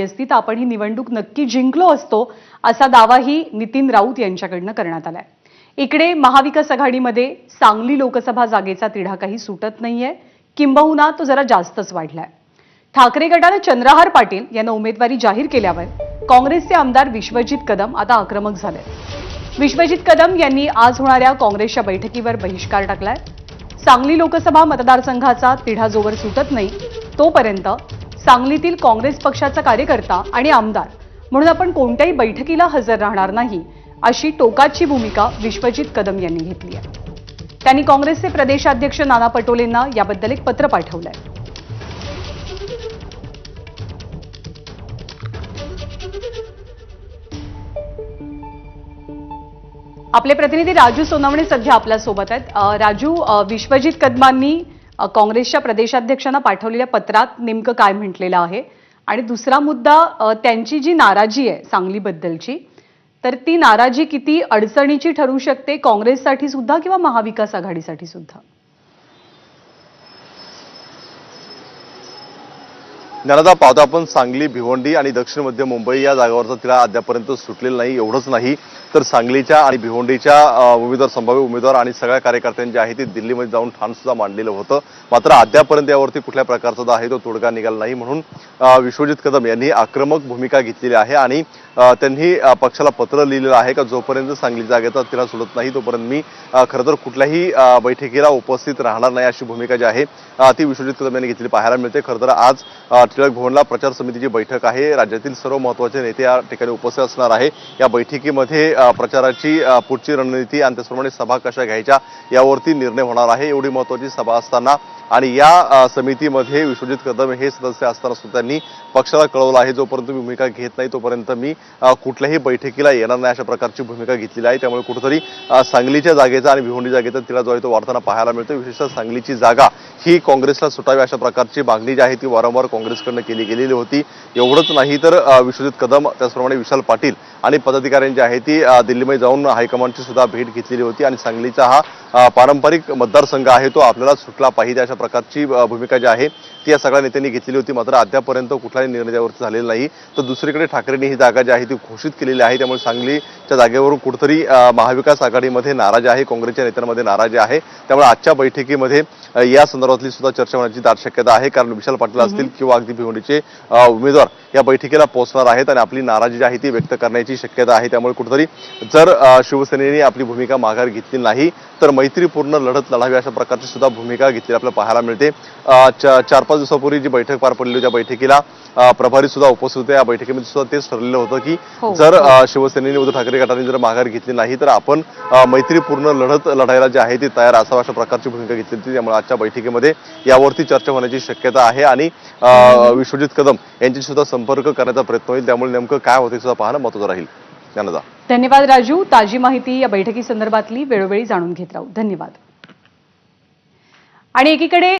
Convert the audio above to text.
असती तर आपण ही निवडणूक नक्की जिंकलो असतो असा दावाही नितीन राऊत यांच्याकडनं करण्यात आलाय. इकडे महाविकास आघाडीमध्ये सांगली लोकसभा जागेचा तिढा काही सुटत नाहीये. किंबहुना तो जरा जास्तच वाढलाय. ठाकरे गटानं चंद्रहार पाटील यांना उमेदवारी जाहीर केल्यावर काँग्रेसचे आमदार विश्वजित कदम आता आक्रमक झाले विश्वजित कदम यांनी आज होणाऱ्या काँग्रेसच्या बैठकीवर बहिष्कार टाकलाय. सांगली लोकसभा मतदारसंघाचा तिढा जोवर सुटत नाही तोपर्यंत सांगलीतील काँग्रेस पक्षाचा कार्यकर्ता आणि आमदार. म्हणून आपण कोणत्याही बैठकीला हजर राहणार नाही अशी टोकाची भूमिका विश्वजित कदम यांनी घेतली आहे. त्यांनी काँग्रेसचे प्रदेशाध्यक्ष नाना पटोलेंना याबद्दल एक पत्र पाठवलंय. आपले प्रतिनिधी राजू सोनवणे सध्या आपल्यासोबत आहेत राजू विश्वजित कदमांनी काँग्रेसच्या प्रदेशाध्यक्षांना पाठवलेल्या पत्रात नेमकं काय म्हटलेलं आहे? आणि दुसरा मुद्दा त्यांची जी नाराजी आहे सांगलीबद्दलची तर ती नाराजी किती अडचणीची ठरू शकते काँग्रेससाठी सुद्धा किंवा महाविकास आघाडीसाठी सुद्धा? ज्ञानदा पाहतो आपण सांगली भिवंडी आणि दक्षिण मध्य मुंबई या जागावरचा तिला अद्यापर्यंत सुटलेलं नाही एवढंच नाही. तर सांगलीच्या आणि भिवंडीच्या उमेदवार संभाव्य उमेदवार आणि सगळ्या कार्यकर्त्यांनी जे आहे ते दिल्लीमध्ये जाऊन ठाण सुद्धा मांडलेलं होतं. मात्र अद्यापर्यंत यावरती कुठल्या प्रकारचा जो आहे तो तोडगा निघाला नाही म्हणून विश्वजित कदम यांनी आक्रमक भूमिका घेतलेली आहे आणि त्यांनी पक्षाला पत्र लिहिलेलं आहे का जोपर्यंत सांगली जागेचा तिला सुटत नाही तोपर्यंत मी खरं तर कुठल्याही बैठकीला उपस्थित राहणार नाही अशी भूमिका जी आहे ती विश्वजित कदम यांनी घेतली पाहायला मिळते. खरं तर आज टिळक भवनला प्रचार समितीची बैठक आहे. राज्यातील सर्व महत्त्वाचे नेते या ठिकाणी उपस्थित असणार आहे. या बैठकीमध्ये प्रचाराची पुढची रणनीती आणि त्याचप्रमाणे सभा कशा घ्यायच्या यावरती निर्णय होणार आहे. एवढी महत्त्वाची सभा असताना आणि या समितीमध्ये विश्वजित कदम हे सदस्य असताना सुद्धा त्यांनी पक्षाला कळवलं आहे. जोपर्यंत मी भूमिका घेत नाही तोपर्यंत मी कुठल्याही बैठकीला येणार नाही अशा प्रकारची भूमिका घेतलेली आहे. त्यामुळे कुठेतरी सांगलीच्या जागेचा आणि भिवंडी जागेचा तिला जो आहे तो वाढताना पाहायला मिळतो विशेषतः सांगलीची जागा ही काँग्रेसला सुटावी अशा प्रकारची मागणी जी आहे ती वारंवार काँग्रेस काँग्रेसकडनं केली गेलेली होती. एवढंच नाही तर विश्वजित कदम त्याचप्रमाणे विशाल पाटील आणि पदाधिकाऱ्यांची जी आहे ती दिल्लीमध्ये जाऊन हायकमांडची सुद्धा भेट घेतलेली होती आणि सांगलीचा हा पारंपरिक मतदारसंघ आहे तो आपल्याला सुटला पाहिजे अशा प्रकारची भूमिका जी आहे ती या सगळ्या नेत्यांनी घेतलेली होती. मात्र अद्यापर्यंत कुठलाही निर्णय त्यावरती झालेला नाही. तर दुसरीकडे ठाकरेंनी ही जागा जी आहे ती घोषित केलेली आहे. त्यामुळे सांगलीच्या जागेवरून कुठेतरी महाविकास आघाडीमध्ये नाराजी आहे. काँग्रेसच्या नेत्यांमध्ये नाराजी आहे. त्यामुळे आजच्या बैठकीमध्ये या संदर्भातली सुद्धा चर्चा होण्याची दाट शक्यता आहे. कारण विशाल पाटील असतील किंवा अगदी भिवंडीचे उमेदवार या बैठकीला पोहोचणार आहेत आणि आपली नाराजी जी आहे ती व्यक्त करण्याची शक्यता आहे. त्यामुळे कुठेतरी जर शिवसेनेने आपली भूमिका माघार घेतली नाही तर मैत्रीपूर्ण लढत लढावी अशा प्रकारची सुद्धा भूमिका घेतलेली आपल्याला पाहायला मिळते. चार पाच दिवसापूर्वी जी बैठक पार पडली त्या बैठकीला प्रभारी सुद्धा उपस्थित होते. या बैठकीमध्ये सुद्धा तेच ठरलेलं होतं की हो. जर शिवसेनेने उद्धव ठाकरे गटाने जर माघार घेतली नाही तर आपण मैत्रीपूर्ण लढत लढायला जी आहे ती तयार असावं अशा प्रकारची भूमिका घेतली होती. त्यामुळे आजच्या बैठकीमध्ये यावरती चर्चा होण्याची शक्यता आहे आणि विश्वजित कदम यांची सुद्धा संपर्क करण्याचा प्रयत्न होईल. त्यामुळे नेमकं काय होते सुद्धा पाहणं महत्वाचं राहील. ज्ञानदा धन्यवाद राजू. ताजी माहिती या बैठकी संदर्भातली वेळोवेळी जाणून घेत राहू. धन्यवाद. आणि एकीकडे